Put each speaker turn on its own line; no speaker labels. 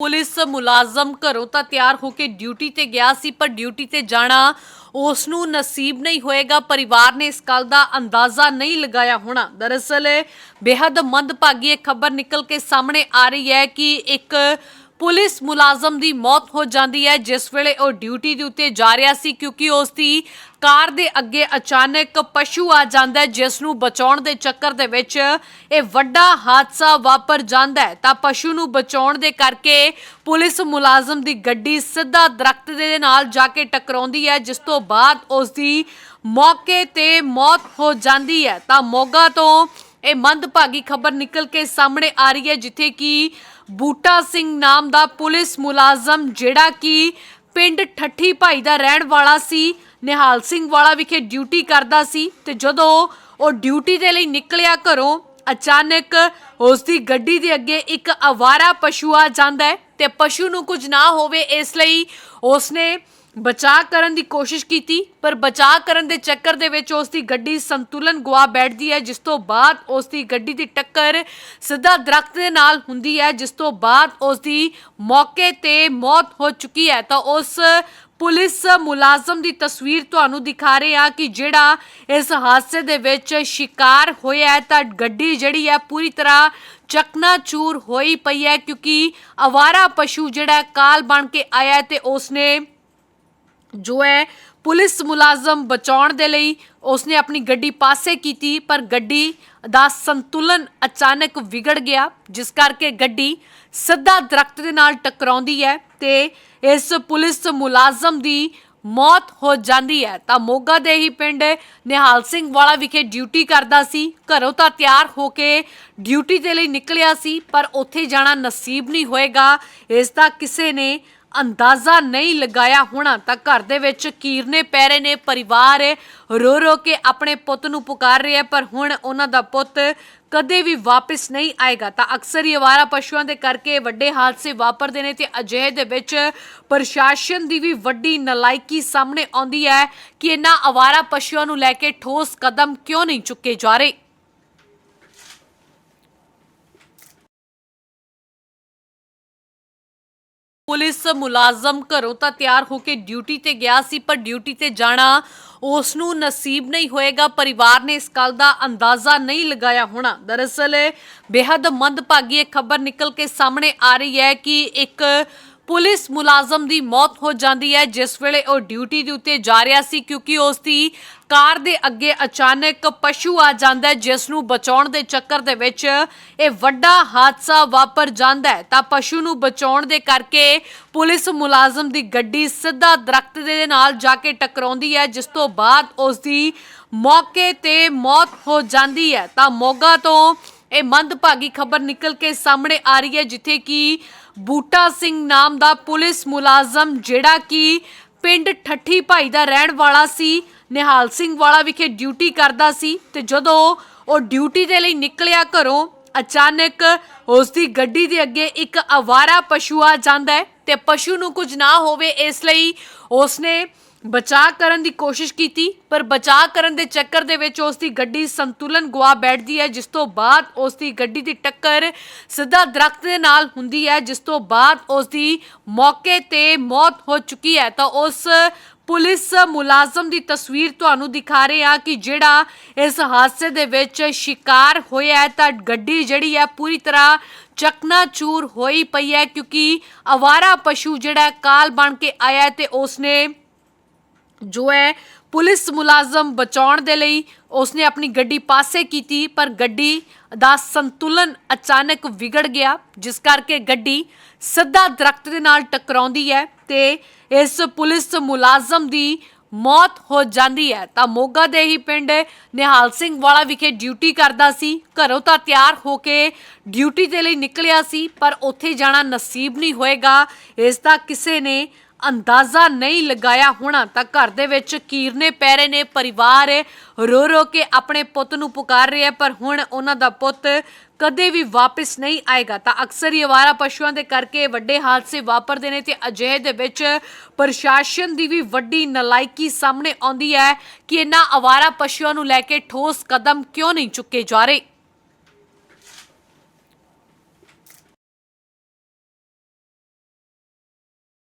Police ਮੁਲਾਜ਼ਮ ਘਰੋਂ ਤਾਂ ਤਿਆਰ ਹੋ ਕੇ ਡਿਊਟੀ ਤੇ ਗਿਆ ਸੀ, ਪਰ ਡਿਊਟੀ ਤੇ ਜਾਣਾ ਉਸ ਨੂੰ ਨਸੀਬ ਨਹੀਂ ਹੋਏਗਾ। ਪਰਿਵਾਰ ਨੇ ਇਸ ਗੱਲ ਦਾ ਅੰਦਾਜ਼ਾ ਨਹੀਂ ਲਗਾਇਆ ਹੋਣਾ। ਦਰਅਸਲ ਬੇहद ਮੰਦਭਾਗੀ ਇਹ ਖਬਰ ਨਿਕਲ ਕੇ ਸਾਹਮਣੇ ਆ ਰਹੀ ਹੈ ਕਿ ਇੱਕ ਪੁਲਿਸ ਮੁਲਾਜ਼ਮ ਦੀ ਮੌਤ ਹੋ ਜਾਂਦੀ ਹੈ, ਜਿਸ ਵੇਲੇ ਉਹ ਡਿਊਟੀ ਦੇ ਉੱਤੇ ਜਾ ਰਿਹਾ ਸੀ, ਕਿਉਂਕਿ ਉਸ ਦੀ ਕਾਰ ਦੇ ਅੱਗੇ ਅਚਾਨਕ ਪਸ਼ੂ ਆ ਜਾਂਦਾ ਹੈ, ਜਿਸ ਨੂੰ ਬਚਾਉਣ ਦੇ ਚੱਕਰ ਦੇ ਵਿੱਚ ਇਹ ਵੱਡਾ ਹਾਦਸਾ ਵਾਪਰ ਜਾਂਦਾ ਹੈ। ਤਾਂ ਪਸ਼ੂ ਨੂੰ ਬਚਾਉਣ ਦੇ ਕਰਕੇ ਪੁਲਿਸ ਮੁਲਾਜ਼ਮ ਦੀ ਗੱਡੀ ਸਿੱਧਾ ਦਰਖਤ ਦੇ ਨਾਲ ਜਾ ਕੇ ਟਕਰਾਉਂਦੀ ਹੈ, ਜਿਸ ਤੋਂ ਬਾਅਦ ਉਸ ਦੀ ਮੌਕੇ ਤੇ ਮੌਤ ਹੋ ਜਾਂਦੀ ਹੈ। ਤਾਂ ਮੋਗਾ ਤੋਂ ਇਹ ਮੰਦਭਾਗੀ ਖਬਰ ਨਿਕਲ ਕੇ ਸਾਹਮਣੇ ਆ ਰਹੀ ਹੈ, ਜਿੱਥੇ ਕਿ ਬੂਟਾ ਸਿੰਘ ਨਾਮ ਦਾ ਪੁਲਿਸ ਮੁਲਾਜ਼ਮ, ਜਿਹੜਾ ਕਿ ਪਿੰਡ ਠੱਠੀ ਭਾਈ ਦਾ ਰਹਿਣ ਵਾਲਾ ਸੀ, ਨਿਹਾਲ ਸਿੰਘ ਵਾਲਾ ਵਿਖੇ ਡਿਊਟੀ ਕਰਦਾ ਸੀ ਤੇ ਜਦੋਂ ਉਹ ਡਿਊਟੀ ਦੇ ਲਈ ਨਿਕਲਿਆ ਘਰੋਂ, ਅਚਾਨਕ ਉਸ ਦੀ ਗੱਡੀ ਦੇ ਅੱਗੇ ਇੱਕ ਅਵਾਰਾ ਪਸ਼ੂ ਆ ਜਾਂਦਾ ਹੈ ਤੇ ਪਸ਼ੂ ਨੂੰ ਕੁਝ ਨਾ ਹੋਵੇ, ਇਸ ਲਈ ਉਸਨੇ ਬਚਾਅ ਕਰਨ ਦੀ ਕੋਸ਼ਿਸ਼ ਕੀਤੀ, ਪਰ ਬਚਾਅ ਕਰਨ ਦੇ ਚੱਕਰ ਦੇ ਵਿੱਚ ਉਸ ਦੀ ਗੱਡੀ ਸੰਤੁਲਨ ਗੁਆ ਬੈਠਦੀ ਹੈ, ਜਿਸ ਤੋਂ ਬਾਅਦ ਉਸ ਦੀ ਗੱਡੀ ਦੀ ਟੱਕਰ ਸਿੱਧਾ ਦਰਖਤ ਦੇ ਨਾਲ ਹੁੰਦੀ ਹੈ, ਜਿਸ ਤੋਂ ਬਾਅਦ ਉਸ ਦੀ ਮੌਕੇ ਤੇ ਮੌਤ ਹੋ ਚੁੱਕੀ ਹੈ। ਤਾਂ ਉਸ ਪੁਲਿਸ ਮੁਲਾਜ਼ਮ ਦੀ ਤਸਵੀਰ ਤੁਹਾਨੂੰ ਦਿਖਾ ਰਹੇ ਹਾਂ ਕਿ ਜਿਹੜਾ ਇਸ ਹਾਦਸੇ ਦੇ ਵਿੱਚ ਸ਼ਿਕਾਰ ਹੋਇਆ ਹੈ, ਤਾਂ ਗੱਡੀ ਜਿਹੜੀ ਹੈ ਪੂਰੀ ਤਰ੍ਹਾਂ ਚਕਨਾਚੂਰ ਹੋਈ ਪਈ ਹੈ, ਕਿਉਂਕਿ ਅਵਾਰਾ ਪਸ਼ੂ ਜਿਹੜਾ ਕਾਲ ਬਣ ਕੇ ਆਇਆ ਹੈ ਤੇ ਉਸਨੇ ਜੋ ਹੈ ਪੁਲਿਸ ਮੁਲਾਜ਼ਮ ਬਚਾਉਣ ਦੇ ਲਈ ਉਸਨੇ ਆਪਣੀ ਗੱਡੀ ਪਾਸੇ ਕੀਤੀ, ਪਰ ਗੱਡੀ ਦਾ ਸੰਤੁਲਨ ਅਚਾਨਕ ਵਿਗੜ ਗਿਆ, ਜਿਸ ਕਰਕੇ ਗੱਡੀ ਸਿੱਧਾ ਦਰਖਤ ਦੇ ਨਾਲ ਟਕਰਾਉਂਦੀ ਹੈ ਤੇ ਇਸ ਪੁਲਿਸ ਮੁਲਾਜ਼ਮ ਦੀ ਮੌਤ ਹੋ ਜਾਂਦੀ ਹੈ। ਤਾਂ ਮੋਗਾ ਦੇ ਹੀ ਪਿੰਡ ਨਿਹਾਲ ਸਿੰਘ ਵਾਲਾ ਵਿਖੇ ਡਿਊਟੀ ਕਰਦਾ ਸੀ। ਘਰੋਂ ਤਾਂ ਤਿਆਰ ਹੋ ਕੇ ਡਿਊਟੀ ਦੇ ਲਈ ਨਿਕਲਿਆ ਸੀ, ਪਰ ਉੱਥੇ ਜਾਣਾ ਨਸੀਬ ਨਹੀਂ ਹੋਏਗਾ। ਇਸ ਦਾ ਕਿਸੇ ਨੇ ਅੰਦਾਜ਼ਾ ਨਹੀਂ ਲਗਾਇਆ ਹੋਣਾ ਤਾਂ ਘਰ ਦੇ ਵਿੱਚ ਕੀਰਨੇ ਪੈ ਰਹੇ ਨੇ, ਪਰਿਵਾਰ ਰੋ ਰੋ ਕੇ ਆਪਣੇ ਪੁੱਤ ਨੂੰ ਪੁਕਾਰ ਰਿਹਾ ਪਰ ਹੁਣ ਉਹਨਾਂ ਦਾ ਪੁੱਤ ਕਦੇ ਵੀ ਵਾਪਸ ਨਹੀਂ ਆਏਗਾ। ਤਾਂ ਅਕਸਰ ਹੀ ਅਵਾਰਾ ਪਸ਼ੂਆਂ ਦੇ ਕਰਕੇ ਵੱਡੇ ਹਾਦਸੇ ਵਾਪਰਦੇ ਨੇ ਤੇ ਅਜਿਹੇ ਦੇ ਵਿੱਚ ਪ੍ਰਸ਼ਾਸਨ ਦੀ ਵੀ ਵੱਡੀ ਨਲਾਇਕੀ ਸਾਹਮਣੇ ਆਉਂਦੀ ਹੈ ਕਿ ਇਹਨਾਂ ਅਵਾਰਾ ਪਸ਼ੂਆਂ ਨੂੰ ਲੈ ਕੇ ਠੋਸ ਕਦਮ ਕਿਉਂ ਨਹੀਂ ਚੁੱਕੇ ਜਾ ਰਹੇ। ਪੁਲਿਸ ਮੁਲਾਜ਼ਮ ਘਰੋਂ ਤਾਂ ਤਿਆਰ ਹੋ ਕੇ ਡਿਊਟੀ ਤੇ ਗਿਆ ਸੀ, ਪਰ ਡਿਊਟੀ ਤੇ ਜਾਣਾ ਉਸ ਨੂੰ ਨਸੀਬ ਨਹੀਂ ਹੋਏਗਾ। ਪਰਿਵਾਰ ਨੇ ਇਸ ਗੱਲ ਦਾ ਅੰਦਾਜ਼ਾ ਨਹੀਂ ਲਗਾਇਆ ਹੋਣਾ। ਦਰਅਸਲ ਬੇहद ਮੰਦਭਾਗੀ ਇਹ ਖਬਰ ਨਿਕਲ ਕੇ ਸਾਹਮਣੇ ਆ ਰਹੀ ਹੈ ਕਿ ਇੱਕ ਪੁਲਿਸ ਮੁਲਾਜ਼ਮ ਦੀ ਮੌਤ ਹੋ ਜਾਂਦੀ ਹੈ, ਜਿਸ ਵੇਲੇ ਉਹ ਡਿਊਟੀ ਦੇ ਉੱਤੇ ਜਾ ਰਿਹਾ ਸੀ, ਕਿਉਂਕਿ ਉਸ ਦੀ ਕਾਰ ਦੇ ਅੱਗੇ ਅਚਾਨਕ ਪਸ਼ੂ ਆ ਜਾਂਦਾ ਜਿਸ ਨੂੰ ਬਚਾਉਣ ਦੇ ਚੱਕਰ ਦੇ ਵਿੱਚ ਇਹ ਵੱਡਾ ਹਾਦਸਾ ਵਾਪਰ ਜਾਂਦਾ ਹੈ। ਤਾਂ ਪਸ਼ੂ ਨੂੰ ਬਚਾਉਣ ਦੇ ਕਰਕੇ ਪੁਲਿਸ ਮੁਲਾਜ਼ਮ ਦੀ ਗੱਡੀ ਸਿੱਧਾ ਦਰਖਤ ਦੇ ਨਾਲ ਜਾ ਕੇ ਟਕਰਾਉਂਦੀ ਹੈ, ਜਿਸ ਤੋਂ ਬਾਅਦ ਉਸ ਦੀ ਮੌਕੇ ਤੇ ਮੌਤ ਹੋ ਜਾਂਦੀ ਹੈ। ਤਾਂ ਮੋਗਾ ਤੋਂ ਇਹ ਮੰਦਭਾਗੀ ਖਬਰ ਨਿਕਲ ਕੇ ਸਾਹਮਣੇ ਆ ਰਹੀ ਹੈ, ਜਿੱਥੇ ਕਿ ਬੂਟਾ ਸਿੰਘ ਨਾਮ ਦਾ ਪੁਲਿਸ ਮੁਲਾਜ਼ਮ ਜਿਹੜਾ ਕਿ ਪਿੰਡ ਠੱਠੀ ਭਾਈ ਦਾ ਰਹਿਣ ਵਾਲਾ ਸੀ, ਨਿਹਾਲ ਸਿੰਘ ਵਾਲਾ ਵਿਖੇ ਡਿਊਟੀ ਕਰਦਾ ਸੀ ਤੇ ਜਦੋਂ ਉਹ ਡਿਊਟੀ ਦੇ ਲਈ ਨਿਕਲਿਆ ਘਰੋਂ, ਅਚਾਨਕ ਉਸ ਦੀ ਗੱਡੀ ਦੇ ਅੱਗੇ ਇੱਕ ਅਵਾਰਾ ਪਸ਼ੂ ਆ ਜਾਂਦਾ ਹੈ ਤੇ ਪਸ਼ੂ ਨੂੰ ਕੁਝ ਨਾ ਹੋਵੇ ਇਸ ਲਈ ਉਸਨੇ ਬਚਾਅ ਕਰਨ ਦੀ ਕੋਸ਼ਿਸ਼ ਕੀਤੀ, ਪਰ ਬਚਾਅ ਕਰਨ ਦੇ ਚੱਕਰ ਦੇ ਵਿੱਚ ਉਸ ਦੀ ਗੱਡੀ ਸੰਤੁਲਨ ਗਵਾ ਬੈਠਦੀ ਹੈ, ਜਿਸ ਤੋਂ ਬਾਅਦ ਉਸ ਦੀ ਗੱਡੀ ਦੀ ਟੱਕਰ ਸਿੱਧਾ ਦਰਖਤ ਦੇ ਨਾਲ ਹੁੰਦੀ ਹੈ, ਜਿਸ ਤੋਂ ਬਾਅਦ ਉਸ ਦੀ ਮੌਕੇ ਤੇ ਮੌਤ ਹੋ ਚੁੱਕੀ ਹੈ। ਤਾਂ ਉਸ ਪੁਲਿਸ ਮੁਲਾਜ਼ਮ ਦੀ ਤਸਵੀਰ ਤੁਹਾਨੂੰ ਦਿਖਾ ਰਹੇ ਹਾਂ ਕਿ ਜਿਹੜਾ ਇਸ ਹਾਦਸੇ ਦੇ ਵਿੱਚ ਸ਼ਿਕਾਰ ਹੋਇਆ ਹੈ, ਤਾਂ ਗੱਡੀ ਜਿਹੜੀ ਹੈ ਪੂਰੀ ਤਰ੍ਹਾਂ ਚਕਨਾਚੂਰ ਹੋਈ ਪਈ ਹੈ, ਕਿਉਂਕਿ ਅਵਾਰਾ ਪਸ਼ੂ ਜਿਹੜਾ ਕਾਲ ਬਣ ਕੇ ਆਇਆ ਹੈ ਤੇ ਉਸਨੇ ਜੋ ਹੈ ਪੁਲਿਸ ਮੁਲਾਜ਼ਮ ਬਚਾਉਣ ਦੇ ਲਈ ਉਸਨੇ ਆਪਣੀ ਗੱਡੀ ਪਾਸੇ ਕੀਤੀ, ਪਰ ਗੱਡੀ ਦਾ ਸੰਤੁਲਨ ਅਚਾਨਕ ਵਿਗੜ ਗਿਆ, ਜਿਸ ਕਰਕੇ ਗੱਡੀ ਸਿੱਧਾ ਦਰਖਤ ਦੇ ਨਾਲ ਟਕਰਾਉਂਦੀ ਹੈ ਤੇ ਇਸ ਪੁਲਿਸ ਮੁਲਾਜ਼ਮ ਦੀ ਮੌਤ ਹੋ ਜਾਂਦੀ ਹੈ। ਤਾਂ ਮੋਗਾ ਦੇ ਹੀ ਪਿੰਡ ਨਿਹਾਲ ਸਿੰਘ ਵਾਲਾ ਵਿਖੇ ਡਿਊਟੀ ਕਰਦਾ ਸੀ। ਘਰੋਂ ਤਾਂ ਤਿਆਰ ਹੋ ਕੇ ਡਿਊਟੀ ਦੇ ਲਈ ਨਿਕਲਿਆ ਸੀ, ਪਰ ਉੱਥੇ ਜਾਣਾ ਨਸੀਬ ਨਹੀਂ ਹੋਏਗਾ। ਇਸ ਦਾ ਕਿਸੇ ਨੇ ਅੰਦਾਜ਼ਾ ਨਹੀਂ ਲਗਾਇਆ ਹੋਣਾ ਤਾਂ ਘਰ ਦੇ ਵਿੱਚ ਕੀਰਨੇ ਪੈ ਰਹੇ ਨੇ, ਪਰਿਵਾਰ ਰੋ ਰੋ ਕੇ ਆਪਣੇ ਪੁੱਤ ਨੂੰ ਪੁਕਾਰ ਰਿਹਾ ਪਰ ਹੁਣ ਉਹਨਾਂ ਦਾ ਪੁੱਤ ਕਦੇ ਵੀ ਵਾਪਸ ਨਹੀਂ ਆਏਗਾ। ਤਾਂ ਅਕਸਰ ਹੀ ਅਵਾਰਾ ਪਸ਼ੂਆਂ ਦੇ ਕਰਕੇ ਵੱਡੇ ਹਾਦਸੇ ਵਾਪਰਦੇ ਨੇ ਤੇ ਅਜਿਹੇ ਦੇ ਵਿੱਚ ਪ੍ਰਸ਼ਾਸਨ ਦੀ ਵੀ ਵੱਡੀ ਨਲਾਇਕੀ ਸਾਹਮਣੇ ਆਉਂਦੀ ਹੈ ਕਿ ਇਹਨਾਂ ਅਵਾਰਾ ਪਸ਼ੂਆਂ ਨੂੰ ਲੈ ਕੇ ਠੋਸ ਕਦਮ ਕਿਉਂ ਨਹੀਂ ਚੁੱਕੇ ਜਾ ਰਹੇ।